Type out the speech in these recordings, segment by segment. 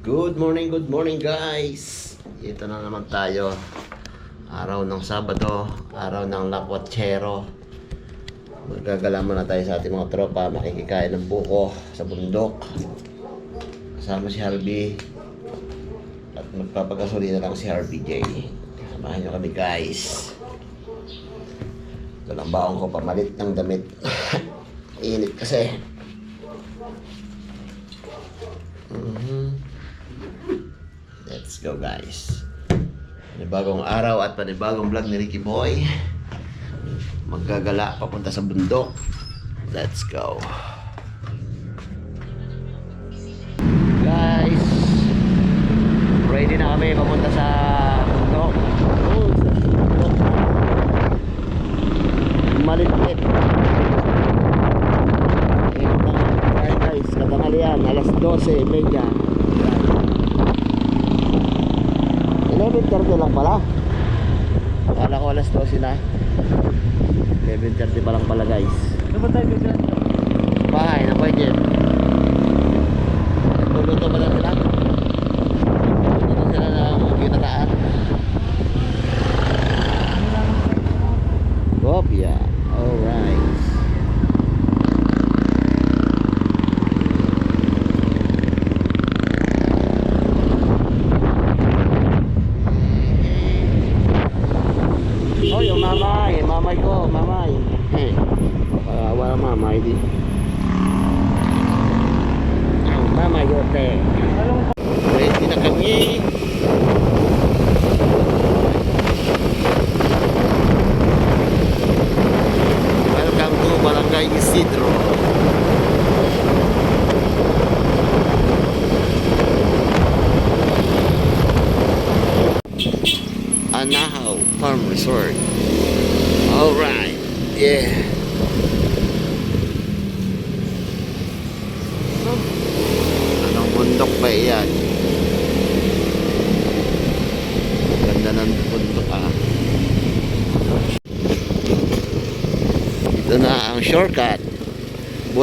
Good morning, good morning guys! Ito na naman tayo. Araw ng Sabado, araw ng Lakwachero. Magagala muna tayo sa ating mga tropa, makikikain ng buko sa bundok. Kasama si Harvey. At magpapagasolina lang si Harvey J. Samahan nyo kami guys. Ito lang baon ko pamalit ng damit. Init kasi. Mhm. Let's go guys. Panibagong araw at panibagong vlog ni Ricky Boy. Maggagala papunta sa bundok. Let's go. Guys, ready na kami papunta sa bundok. Oh, sa bundok. Maliit. Ayan guys, katanghalian, alas 12.30. 11.30 lang pala. Akala ko alas 12 na. 11.30 pa lang pala guys. Ano ba tayo bigla? Bahay na pwede. 对。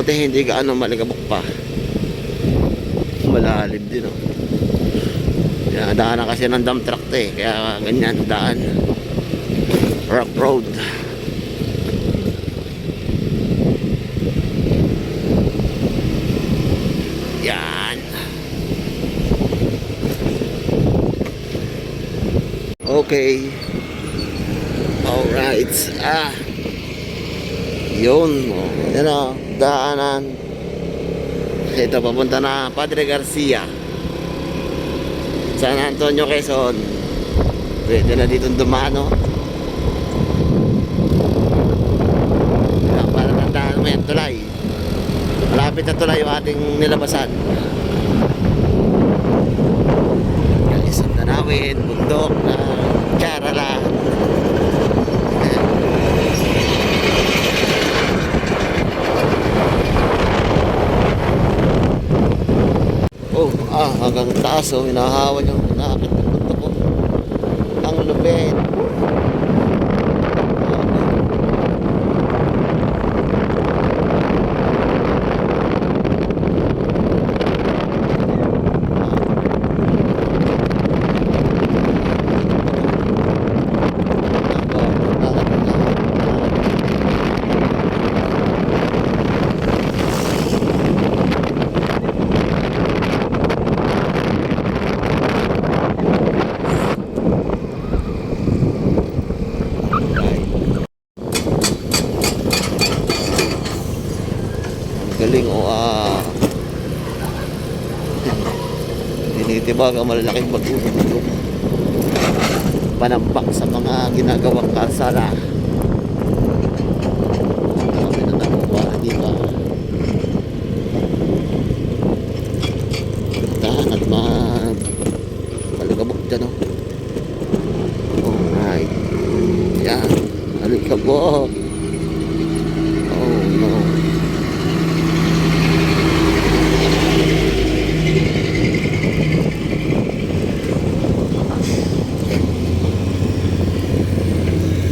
Buti hindi gaano maligabok pa. Malalim din oh. Kaya daanan kasi ng dump truck to eh. Kaya ganyan daan. Rock road. Yan. Okay. Alright. Ah. Yun. Oh. Yan o. Daanan. Ito, papunta na Padre Garcia. San Antonio, Quezon. Pwede na dito dumano. Yan, para tandaan mo yan, tulay. Malapit na tulay yung ating nilabasan. Kalisang tanawin, bundok, na charala. Oh, ah, hanggang taas oh, hinahawan yung nakakit ng bundok ko. Ang lupit. O ah. Tinitibag ang malalaking bagulong panambak sa mga ginagawang kalsada. Kami na nakuha, di ba? Ganda at ma maligabok dyan o. Alright. Yan. Maligabok. Oh no.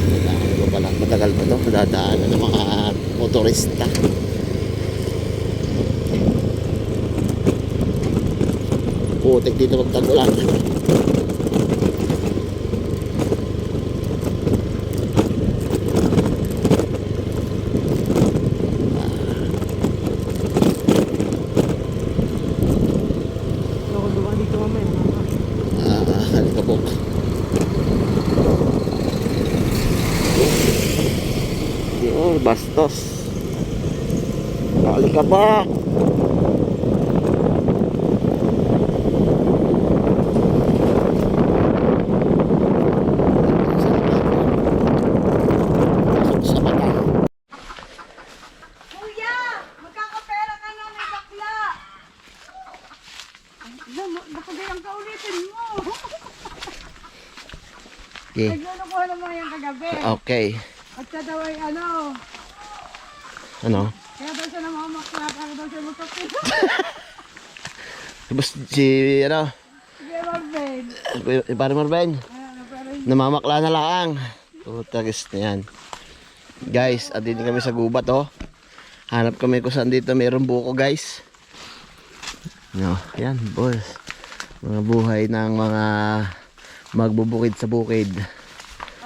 Kailangan ko pala matagal pa ito dadaanan ng mga motorista. putik dito pag tag-ulan. Ako dumaan dito mamaya. Ah, halika po. Yun, bastos. Halika pa. Pasok sa mata. Kuya! Magkakapera ka na may bakla! Alam mo, nakagayang ka ulitin mo! Okay. Naglulukuha naman yung kagabi. Okay. At siya daw ay ano, Ano? kaya daw siya namamakla, para daw siya magkapit. Tapos si, ano, Sige, Marvin. eh, pare hindi. Namamakla na lang. Putagis na yan. Guys, andito kami sa gubat oh. Hanap kami kung saan dito mayroong buko guys. No, yan boss. Mga buhay ng mga magbubukid sa bukid.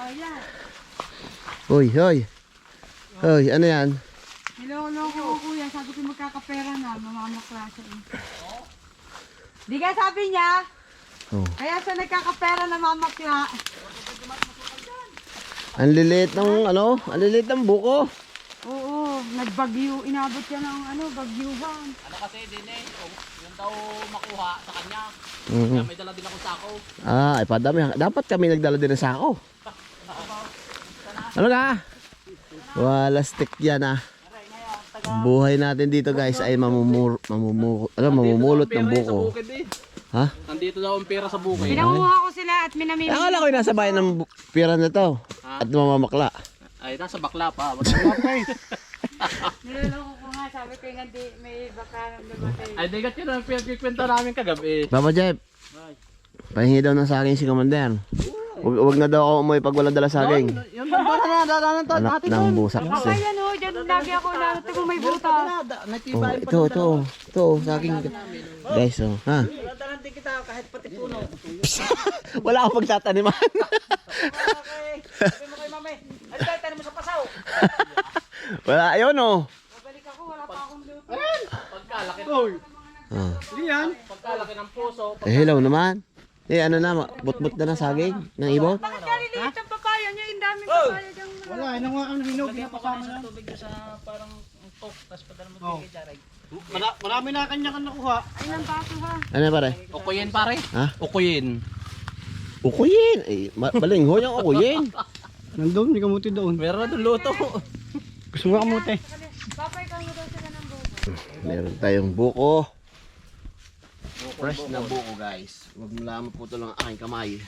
Oh, yan. Hoy, hoy. Hoy, ano yan? Niloloko ko kuya, sabi ko magkakapera na, mamamakla siya. eh. Di ka sabi niya, Oh. kaya siya nagkakapera na mamakla. Ang liliit ng ano, ang liliit ng buko. Oo, nagbagyo, inabot yan ng ano, bagyuhan. Ano kasi din eh, yung, daw makuha sa kanya. Mhm. Kaya may dala din ako sako. Ah, ay padami. Dapat kami nagdala din ng sako. Ano ka? Wala stick yan ah. Buhay natin dito guys ay mamumur, mamumur, ano, mamumulot ng buko. Sa eh. Ha? Nandito daw ang pera sa bukid. Pinanguha ko sila at minamimili. Akala ko yung nasa bayan ng bu- pira na to. At mamamakla. Ay, nasa bakla pa. Bakla pa eh. Niloloko ko nga, sabi ko yung hindi, may baka dumating. Ay, digat yun ang pinagkikwenta namin kagabi. Papa Jeff, pahingi daw ng saging si Commander. Huwag, huwag na daw ako umuwi pag walang dala saging. Yun lang para na dadanan to. Anak ng busak Ay, kasi. ano, dyan lagi ako na, kung may buta. Oh, ito, ito, ito, saging. Guys, oh, ha? Kita kahit pati puno. Wala akong pagtataniman. Okay. Sabi mo kay mami. Ano tayo mo sa pasaw? Wala, ayun oh. Babalik ako, wala pa akong luto. Pagkalaki. Ah. Yan. Pagkalaki ng puso. Eh, hello naman. Eh, ano na, butbut na ng saging, ng ibot. Bakit kaliliit ang papaya niya? Yung daming papaya dyan. Wala, ano nga ang hinog na pasama na. Tubig sa parang tok. Tapos padala mo kay Jared. Mara, marami na kanya kan nakuha. Ay, nang baso ha. Ano pare? Ukuyin pare. Ha? Ukuyin. Ukuyin. Eh, ma- balingho yung ukuyin. Nandun, may kamuti doon. Meron na doon luto. Gusto mo kamuti? Papay ka mo daw sila ng buko. Meron tayong buko. Fresh na buko guys. Huwag mo lang maputol ang aking kamay.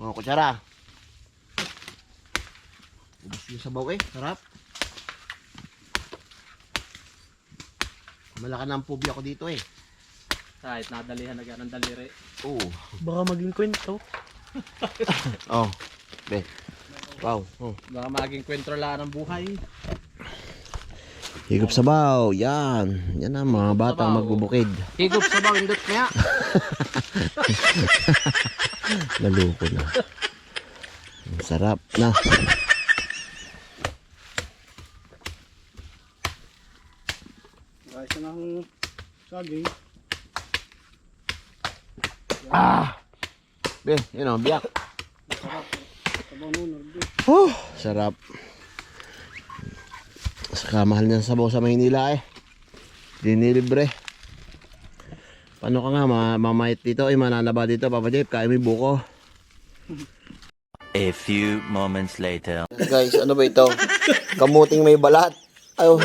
Mga kutsara. Ubus yung sabaw eh. Sarap. Malaka ng pubi ako dito eh. Kahit nadalihan na ng daliri. Oo. Baka maging kwento. Oh. Be. Wow. Oh. Baka maging kwentro lang ng buhay. Higop sabaw. Yan. Yan ang mga batang Sabaw. magbubukid. Higop sa bawindot niya. Naluko na. Ang sarap na. Ayos na ng saging. Ah! Be, yun o, biyak. Sabaw nun. Oh, sarap. Saka mahal ng sabaw sa Maynila eh. Dinilibre. Paano ka nga, ma mamayit dito, ay mananaba dito, Papa Jeff, kain yung buko. A few moments later. Guys, ano ba ito? Kamuting may balat. Ayo.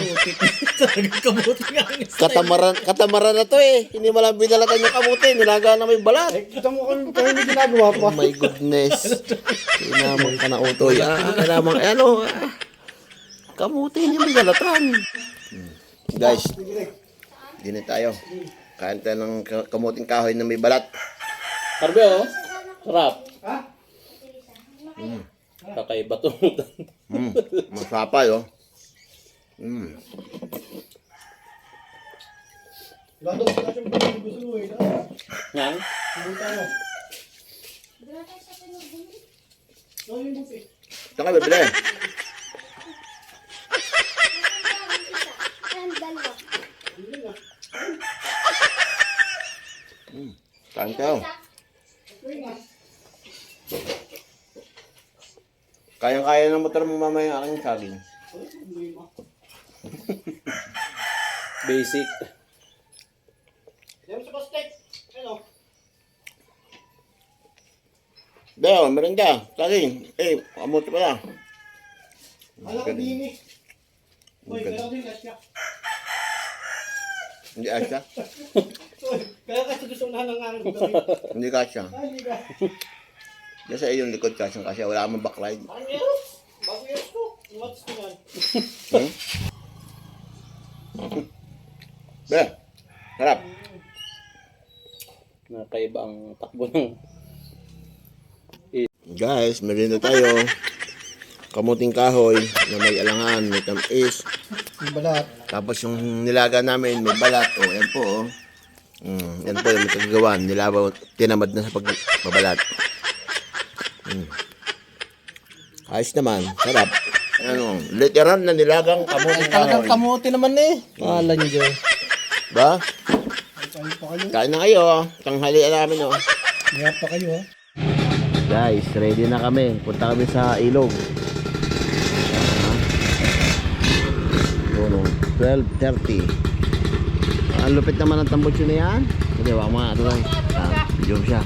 katamaran, katamaran na to eh. Hindi mo lang binalatan yung kamuti, nilaga na may balat. Kita mo kung kaya may ginagawa pa. Oh my goodness. Kinamang ka na utoy. Ah, kinamang, eh, ano, ah. Kamuti, hindi mo galatan. Guys, din tayo. Kain tayo ng ka- kamuting kahoy na may balat. Karbe oh. Sarap. Kakaiba to. Mm, masapay oh. Mm. Eh. Yan. Buta mo. No, yung buti. Saan ka bibili? Saan ka? Kayang-kaya ng motor mo mamaya ang aking saging. Basic. Deo, merenda, saging. Eh, amote pala. Din eh. Uy, kaya din kasya. Hindi asya. Kaya kasi gusto na ng araw ko. Hindi kasya. Diyan sa iyong likod kasya kasi wala akong backlight. Bago yeros ko. Umatis ko yan. Hmm? Be, harap. Nakaiba ang takbo ng Guys, merienda tayo. Kamuting kahoy na may alangan, may tamis. Yung balat. Tapos yung nilaga namin, may balat. O, yan po, oh. Mm, yan po yung may kagagawan. Nilabaw, tinamad na sa pagbabalat. Mm. Ayos naman, sarap. Ano, literal na nilagang kamuting kahoy. kamote naman eh. Wala niyo dyan. Ba? Kain na kayo, oh. Tanghalian namin, oh. Kaya pa kayo ha. Guys, ready na kami. Punta kami sa ilog. Ano, 12.30. Ang lupit naman ng tambutso na yan. Hindi, wak mga ito lang. Ah, siya.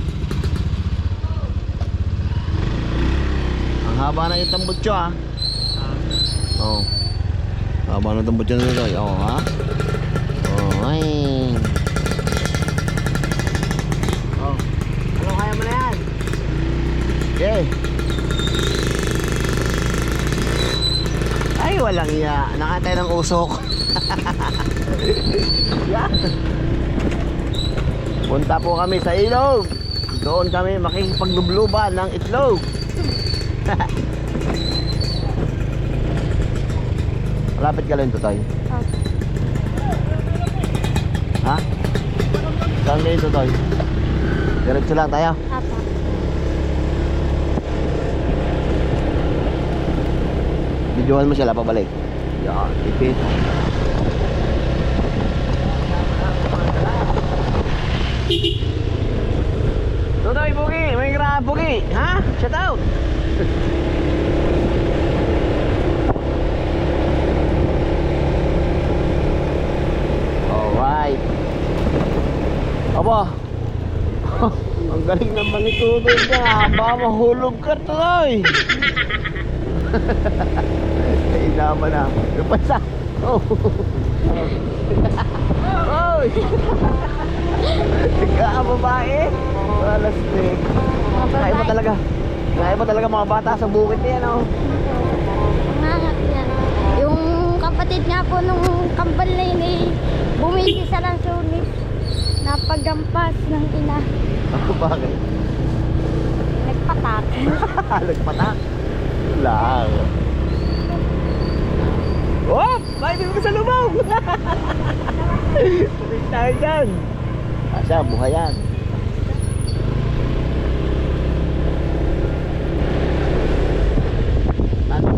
Ang haba na yung tambutso ah. Oo. Oh. Haba na tambutso na ito. Oo, ha? Oo, oh, ay. Oh. Ano kaya mo yan? Okay. Ay, walang iya. Nakatay ng usok. Yan. Punta po kami sa ilog. Doon kami makikipaglubluban ng itlog. Malapit ka lang, Tutoy. Ha? Saan kayo, Tutoy? Diretso lang tayo. Apa. Videohan mo sila pabalik. Yan, ipit. Tutoy, Pugi! May grab, Pugi! Ha? Shout out! Alright. Aba! Ang galing naman ni Tutoy ka. Baka mahulog ka, Tutoy! Ay, naman na. Lupasa. Oh. Oy! Ikaw babae. Walas stick. Kaya mo talaga. Mo talaga mga bata sa bukid niya, no? Nanganak niya. Yung kapatid nga po nung kambal na yun eh, bumili sa lansunis. Napagampas ng ina. Ako bakit? Nagpatak. Nagpatak. Lang. Oh! May ko sa lubong! Tuwing tayo dyan. Asa, buhay yan. Ano?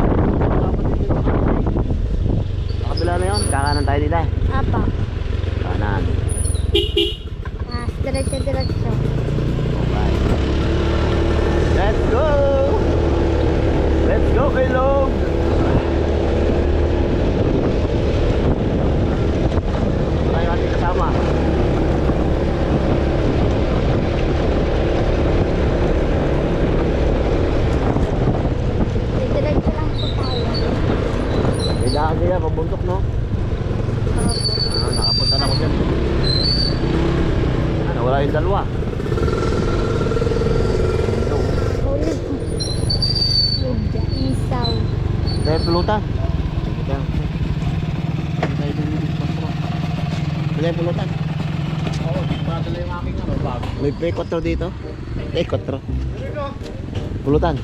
Sa kabila na yun, kakanan tayo nila. Apa. Kanan. Ah, diretso-diretso. Okay. Let's go! Let's go, Ilog! Tayo ating kasama. Diretso lang po tayo. May daan kaya, pabuntok, no? Opo. Ah, nakapunta na ako dyan. Ano, wala yung dalawa. Isaw. Dahil pulutan. Yung pulutan. May P4 dito. P4. Pulutan.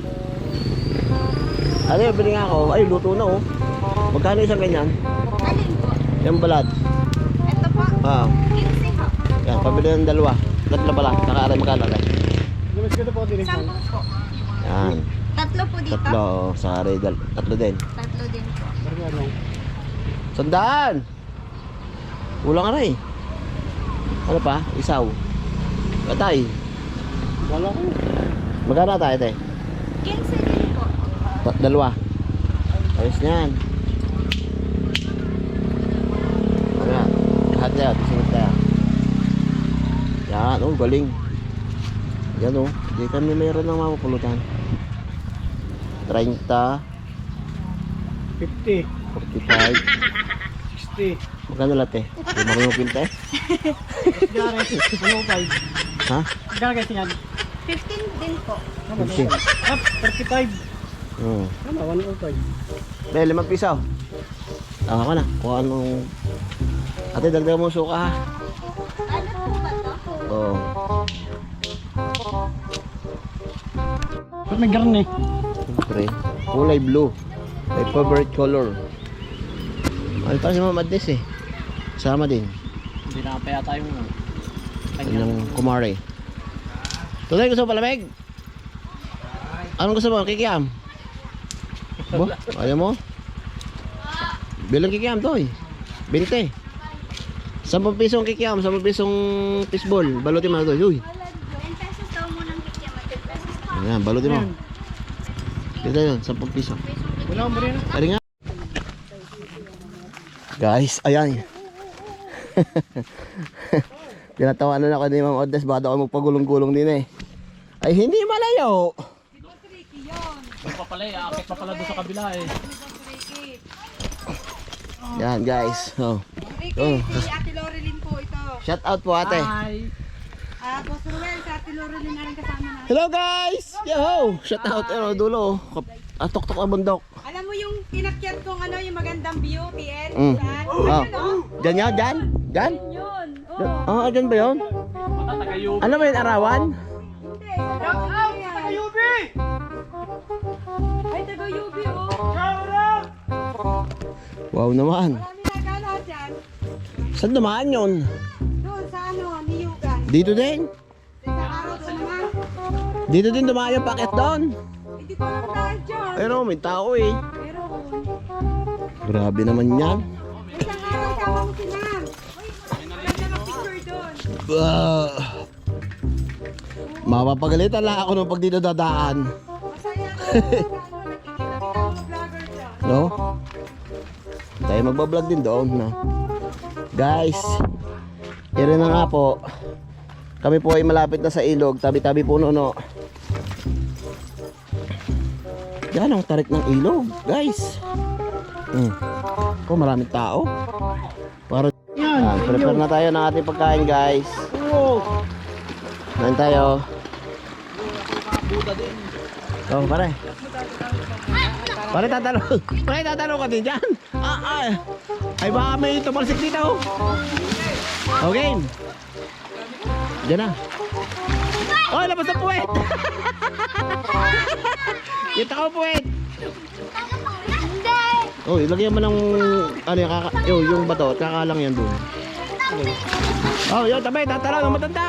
Ano yung bili nga ako? Ay, luto na oh. Magkano isang ganyan? Alin po? Yung balad. Ito po. Ah, 15 Yan, pabili ng dalawa. Tatlo pala. Nakaaray magkano tayo. Lumis ko na po. Yan. Tatlo po dito. Tatlo. oh, Sa aray, dal- tatlo din. Tatlo din po. Sandaan! Kulang ka na eh. Ano pa? Isaw. Patay. Wala ko. Magkano tayo tayo? 15 din po. Ta- dalawa. Ayos na yan. Ano? Lahat yan. Sunod tayo. Yan. Oh, galing. Yan oh. Hindi kami mayroon ng mapupulutan. 30, 50, 45. 60. Magkano lahat eh? Hindi marunong pinta eh. Gare, ano? Ha? Gare kasi yan. 15 din po. 15. Ah, 35. Hmm. Ano, 105. Dahil limang piso. Tama ka na. Kung anong... Ate, dagdagan mo suka ha. Oo. Ba't may garne? Siyempre. Kulay blue. My favorite color. Ano pa si Mama Adnes eh. Sama din. Hindi na pa yata yung Kanyang kumare. Tunay gusto mo palamig? Anong gusto mo? Kikiam? Bo? Ayaw mo? Bilang kikiam to eh. 20. 10 pisong kikiam, 10 pisong fishball. Balutin mo na to. Uy. 10 pesos daw mo ng kikya. 10 pesos pa. Ayan, balutin mo. Dito yun, 10 piso. Wala mo rin. Ari nga. Guys, ayan. Tinatawanan ako ni Ma'am Oddes, baka ako magpagulong-gulong din eh. Ay, hindi malayo. Yung pa pala eh, akit pa pala doon sa kabila eh. Yan, guys. Oh. Ricky, Oh. si Ate Loreline po ito. Shout out po ate. Hi! Ah, Boss Ruel, si Ate Loreline na rin kasama natin. Hello guys! Yo! Shout out. Ano, dulo. Kap- Ah, tok-tok ang bundok. Alam mo yung kinakyat kong ano, yung magandang view, TN? Mm. Yan. Oh. Ayun, oh. Diyan yan, dyan? Dyan? Yun. Dyan? Ah, dyan ba yun? Ano ba yun, arawan? Hindi. Shout out! Taga Yubi! Ay, taga Yubi, oh. Wow naman. Marami nagala dyan. Saan dumaan yun? Doon sa ano, Niyugan. Dito din? Sa araw. Dito din dumaan yung paket doon. Hindi ko alam dahil dyan. Pero may tao eh. Pero, Grabe naman yan. isang araw sama mo si Ma'am. Uy, maganda mag-picture doon. Ah. Mapapagalitan lang ako nung pag dito dadaan. Masaya ko. Nakikita kita mga vlogger dyan. No? Tayo magbablog din doon. No? Guys, yun na nga po. Kami po ay malapit na sa ilog. Tabi-tabi po no. Yan ang tarik ng ilog, guys. Hmm. Oh, maraming tao. Para Yan, prepare na tayo ng ating pagkain, guys. Nan tayo. Oh, pare. Pare tatalo. Pare tatalo ka din diyan. Ah, ah. Ay baka may tumalsik dito. Okay. Diyan na. Oh, labas na puwet. Kita ko puwet. Oh, ilagyan mo ng ano yung kaka, yo, yung bato, at kakalang yan doon. Oh, yun, tabay, tatalo ng matanda.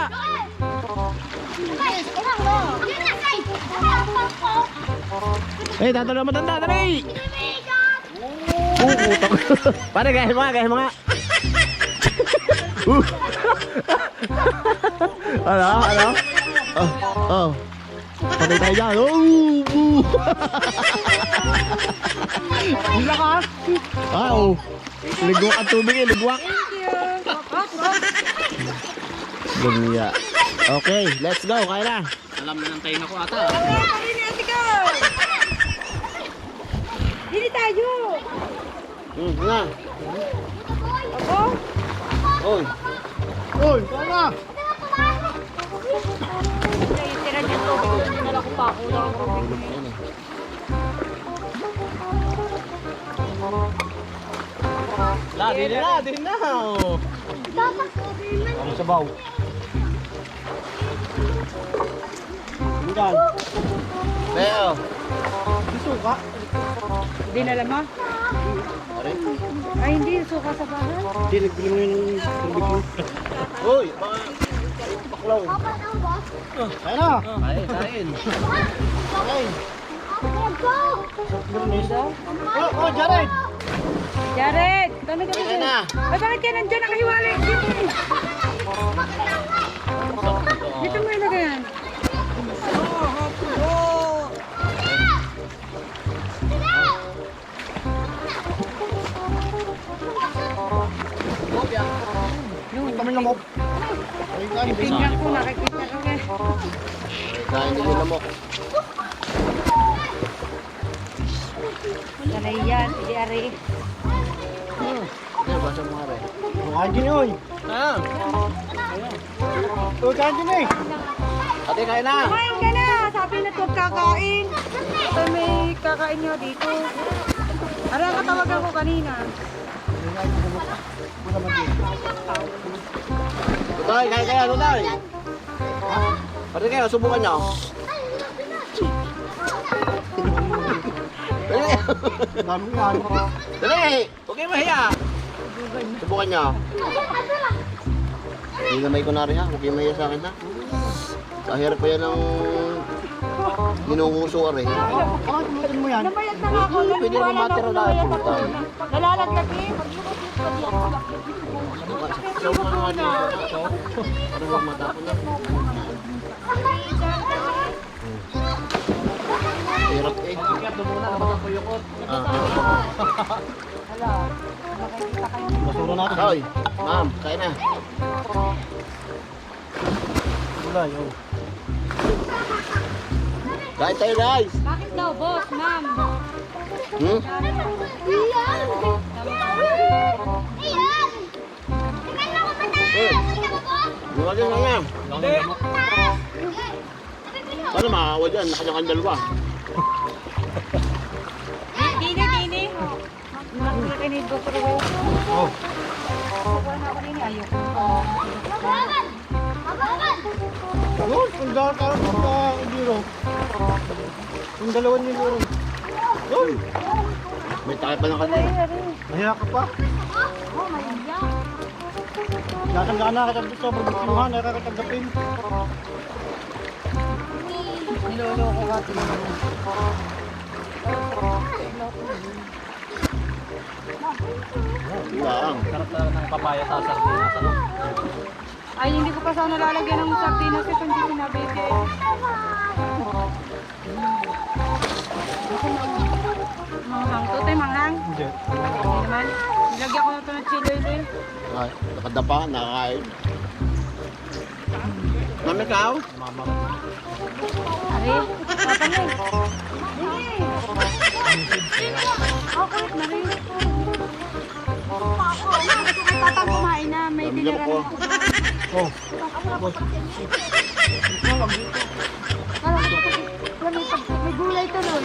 Eh, tatalo ng matanda, tabay. Oo, utak. Pare, gaya mga, gaya mga. Uh. ano, ano? Oh, oh. Patay tayo dyan. Oh, boo. Lakas! Ah, oh. Ligwak ang tubig eh, ligwak. Lumiya. Okay, let's go. Kaya na. Alam na ng tayo na ko ata. Dili tayo! Hmm, nga. Ako? Oy. Uy! Tama! Tira niya to. Nala ko pa ako. Wala akong tubig. La, din na, din na. oh. Ang sabaw. Yan. Leo. Suka. Dinala mo? Ay, hindi. Suka sa bahay. Hindi, nagbili mo yun ng tubig mo. Uy, mga paklaw. Kaya na. Kain, kain. Kain. Oh, oh, Jared! Jared! Tanong ka Kaya na. Ay, bakit ka nandyan? Nakahiwalay. Dito. Dito mo ilagay yan. Kami nakikita ko eh. Kain din yung lamok. Sanay yan, hindi ari. Ano, basa mo nga rin. Kain din yun. Ah, Oh, kain din eh. ate kakain. Ito may nyo dito. Ang katawagan ko kanina? Tutay, kain kaya, tutay. Pati kayo, subukan nyo. Dali. Dami yan. Dali. Huwag kayo mahiya. Subukan nyo. Hindi na may kunari ha. Huwag kayo mahiya sa akin ha. Kahirap pa yan ng ginuhuso eh. Ah, tumutin mo yan. Nabayad na nga ako. Pwede naman matira na ako. Nalalat ka, Kim? Sa mga nga dito. Parang huwag matapon na. Hirap eh. Ah. Basura natin. Hoy, ma'am, kain na. Gulay, oh. Kain tayo guys. Bakit daw, boss, ma'am? Hmm? Eh, Buka din nga yan. Paano makawa dyan? Nakanyang dalawa. Dini, dini. Nakikinig ko pero Oh. Kukuha na ako nini, ayoko. Yun, ang dahil ka lang sa biro. Yung dalawang nilo rin. Yun. May takip pa ng kanila. Mahiya ka pa. Natanggaan na kita sa pagbukinuhan, nakakatanggapin. Niloloko ka Lang. Ay, hindi ko pa sana lalagyan ng sardinas ito, hindi sinabi ko. Manghang to, tayo manghang. Hindi. Hindi naman. Nilagyan ko na ito ng chili oil. Ay, nakadapa, nakakain. Mami ikaw? Ari, tatang eh. Hindi. Na rin. Tatang kumain na, may tiniran ko. ako. Oh. Kala ko, wala may, pag, may gulay to nun.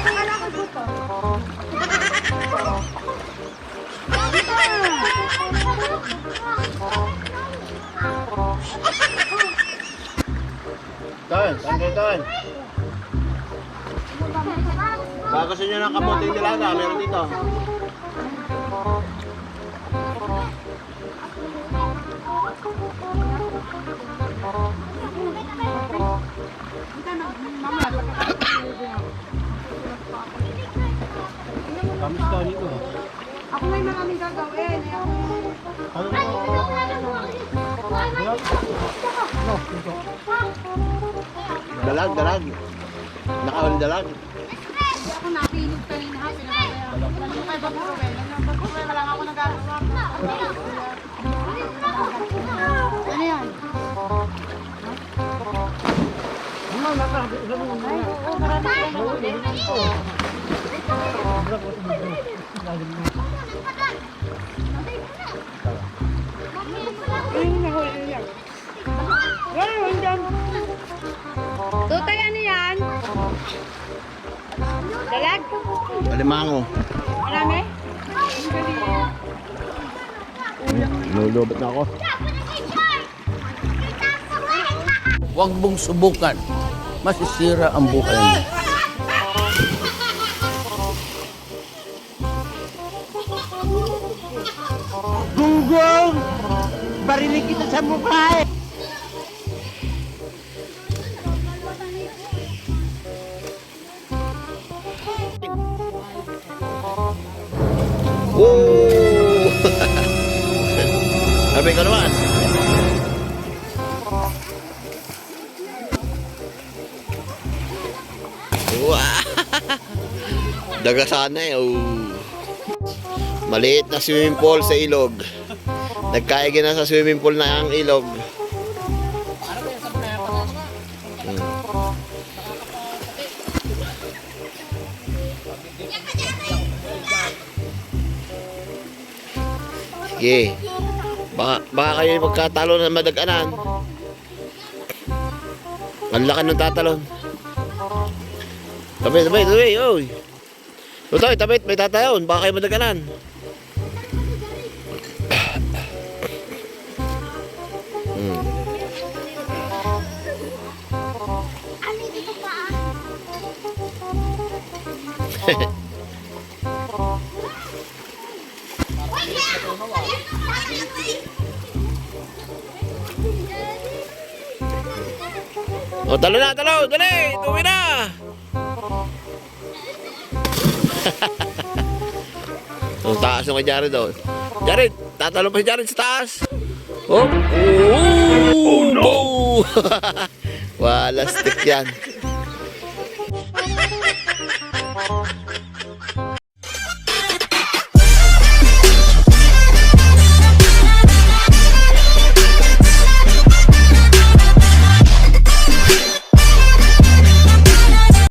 Kala ko dito. Tan, tan tan. Gusto nyo ng kamuting nilaga, meron dito. Kamis ka dito. Ako may maraming gagawin. eh. Ako Ano No, dito. Dalag, dalag. Nakawal dalag. ako napilog kanina. Wala nyo kay Babuwe. Babuwe, wala nga ako nagagawa. Tutay, ano yan? Dalag? Alimango. Marami? Lulubot na ako. Huwag mong subukan. Masisira ang buhay mo. Gunggong! Barinig kita sa mukha eh! Woo! Sabi ko. Daga sana eh. Oh. Maliit na swimming pool sa ilog. Nagkaigi na sa swimming pool na ang ilog. Sige. Baka, baka kayo magkatalo na madaganan. Ang laki ng tatalon. Tabi, tabi, tabi, oy. Tutoy, tabi, may tatayon. Baka kayo madaganan. Hmm. O, talo na, talo! Dali! Tuwi na! Ang taas ng kay Jared doon. Jared! Tatalo pa si Jared sa taas! Oh! Oh, no! Wala stick yan.